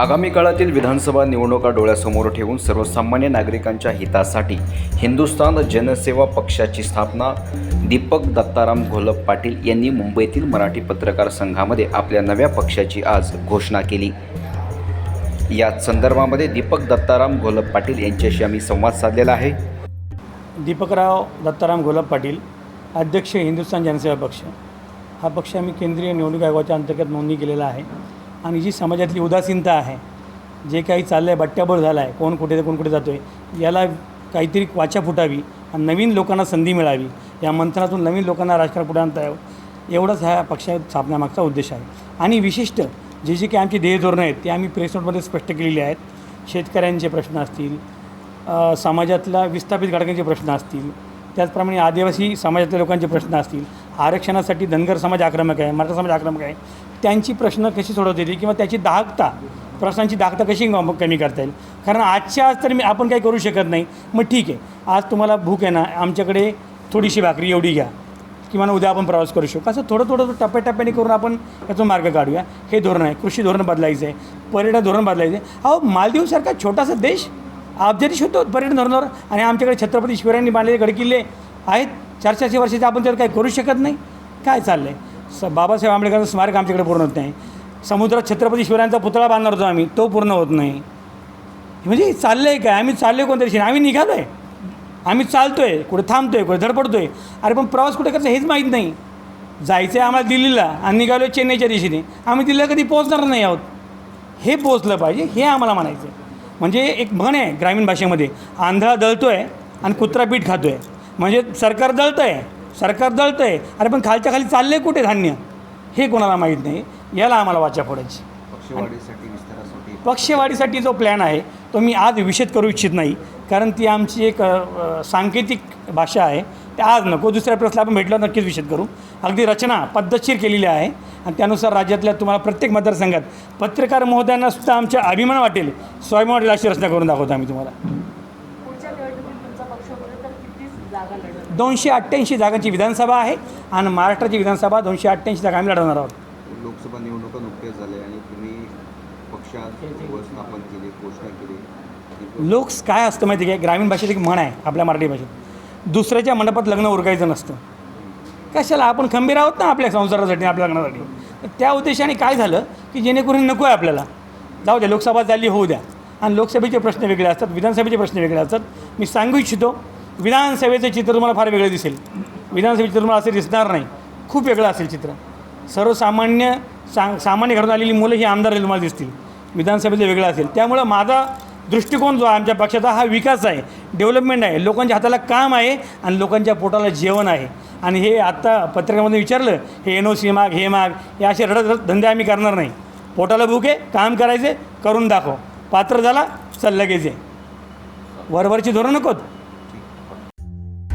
आगामी काळातील विधानसभा निवडणुका डोळ्यासमोर ठेवून सर्वसामान्य नागरिकांच्या हितासाठी हिंदुस्थान जनसेवा पक्षाची स्थापना दीपक दत्ताराम घोलप पाटील यांनी मुंबईतील मराठी पत्रकार संघामध्ये आपल्या नव्या पक्षाची आज घोषणा केली. याच संदर्भामध्ये दीपक दत्ताराम घोलप पाटील यांच्याशी आम्ही संवाद साधलेला आहे. दीपकराव दत्ताराम घोलप पाटील अध्यक्ष हिंदुस्थान जनसेवा पक्ष. हा पक्ष आम्ही केंद्रीय निवडणूक आयोगाच्या अंतर्गत नोंदणी केलेला आहे. आणि जी समाजातली उदासीनता आहे जे काही चाललं आहे बट्ट्याबोळ झाला आहे कोण कुठे कोण कुठे जातो आहे याला काहीतरी वाचा फुटावी आणि नवीन लोकांना संधी मिळावी या मंथनातून नवीन लोकांना राजकारण पुढे आणता यावं एवढंच ह्या पक्षा स्थापण्यामागचा उद्देश आहे. आणि विशिष्ट जे जे काही आमची ध्येय धोरणं आहेत ते आम्ही प्रेसनोटमध्ये स्पष्ट केलेली आहेत. शेतकऱ्यांचे प्रश्न असतील समाजातल्या विस्थापित घटकांचे प्रश्न असतील त्याचप्रमाणे आदिवासी समाजातल्या लोकांचे प्रश्न असतील आरक्षणासाठी धनगर समाज आक्रमक आहे मराठा समाज आक्रमक आहे त्यांची प्रश्न कशी सोडवता येतील किंवा त्याची दाहकता प्रश्नांची दाखता कशी कमी करता येईल? कारण आजच्या आज तर मी आपण काही करू शकत नाही. मग ठीक आहे. आज तुम्हाला भूक आहे ना आमच्याकडे थोडीशी भाकरी एवढी घ्या. किंवा उद्या आपण प्रवास करू शकू. असं थोडं थोडं टप्प्याटप्प्याने करून आपण याचा मार्ग काढूया. हे धोरण आहे. कृषी धोरण बदलायचं आहे पर्यटन धोरण बदलायचं आहे अहो मालदीवसारखा छोटासा देश अब्जाधीश होतो पर्यटन धोरणावर आणि आमच्याकडे छत्रपती शिवरायांनी बांधलेले गडकिल्ले आहेत चारशे वर्षाचे आपण त्यावर काही करू शकत नाही. काय चाललं आहे स बाबासाहेब आंबेडकरांचं स्मारक आमच्याकडे पूर्ण होत नाही. समुद्रात छत्रपती शिवरायांचा पुतळा बांधणार होतो आम्ही. तो पूर्ण होत नाही. म्हणजे चाललं आहे काय? आम्ही चाललो आहे कोणत्या दिवशी आम्ही निघालो आहे आम्ही चालतो आहे कुठे थांबतो आहे कुठे धडपडतो आहे अरे पण प्रवास कुठे करायचा हेच माहीत नाही. जायचं आहे आम्हाला दिल्लीला आणि निघालो आहे चेन्नईच्या दिशेने. आम्ही दिल्लीला कधी पोहोचणार नाही आहोत. हे पोचलं पाहिजे हे आम्हाला म्हणायचं आहे म्हणजे एक म्हण आहे ग्रामीण भाषेमध्ये आंधळा दळतो आहे आणि कुत्रा पीठ खातो आहे म्हणजे सरकार दळतं आहे सरकार दळतं आहे अरे पण खालच्या खाली चाललं आहे कुठे धान्य? हे कोणाला माहीत नाही. याला आम्हाला वाचा फोडायची. पक्षवाढीसाठी पक्षवाढीसाठी जो प्लॅन आहे तो मी आज विषद करू इच्छित नाही. कारण ती आमची एक सांकेतिक भाषा आहे. ते आज नको दुसऱ्या प्रश्नाला आपण भेटलो नक्कीच विषद करू. अगदी रचना पद्धतशीर केलेली आहे. आणि त्यानुसार राज्यातल्या तुम्हाला प्रत्येक मतदारसंघात पत्रकार महोदयांना सुद्धा आमच्या अभिमान वाटेल. स्वाभिमान वाटेल अशी रचना करून दाखवतो आम्ही तुम्हाला पुढच्या निवडणुकीत तुमचा पक्ष होता तर किती जागा लढत दोनशे अठ्ठ्याऐंशी जागांची विधानसभा आहे आणि महाराष्ट्राची विधानसभा दोनशे अठ्ठ्याऐंशी जागा आम्ही लढवणार आहोत. लोकसभा निवडणुका नुकत्याच झाल्या आणि तुम्ही पक्षात केली घोषणा केली. लोक काय असतं माहिती आहे ग्रामीण भाषेत एक म्हण आहे आपल्या मराठी भाषेत. दुसऱ्याच्या मंडपात लग्न उरकायचं नसतं. कशाला? आपण खंबीर आहोत ना आपल्या संसारासाठी आपल्या लग्नासाठी. तर त्या उद्देशाने काय झालं की जेणेकरून नको आहे आपल्याला. जाऊ द्या लोकसभा झाली होऊ द्या. आणि लोकसभेचे प्रश्न वेगळे असतात विधानसभेचे प्रश्न वेगळे असतात. मी सांगू इच्छितो विधानसभेचं चित्र तुम्हाला फार वेगळं दिसेल. विधानसभेचं चित्र तुम्हाला असे दिसणार नाही. खूप वेगळं असेल चित्र. सर्वसामान्य सांग सामान्य घरातून आलेली मुलं ही आमदार तुम्हाला दिसतील. विधानसभेचं वेगळं असेल. त्यामुळं माझा दृष्टिकोन जो आहे आमच्या पक्षाचा हा विकास आहे डेव्हलपमेंट आहे लोकांच्या हाताला काम आहे आणि लोकांच्या पोटाला जेवण आहे. आणि हे आत्ता पत्रकामध्ये विचारलं हे एन ओ सी माग हे माग हे असे रडत रडत धंदे आम्ही करणार नाही. पोटाला भूक आहे काम करायचे करून दाखव. पात्र झाला चल लगेच आहे वरवरची धोरण नकोत.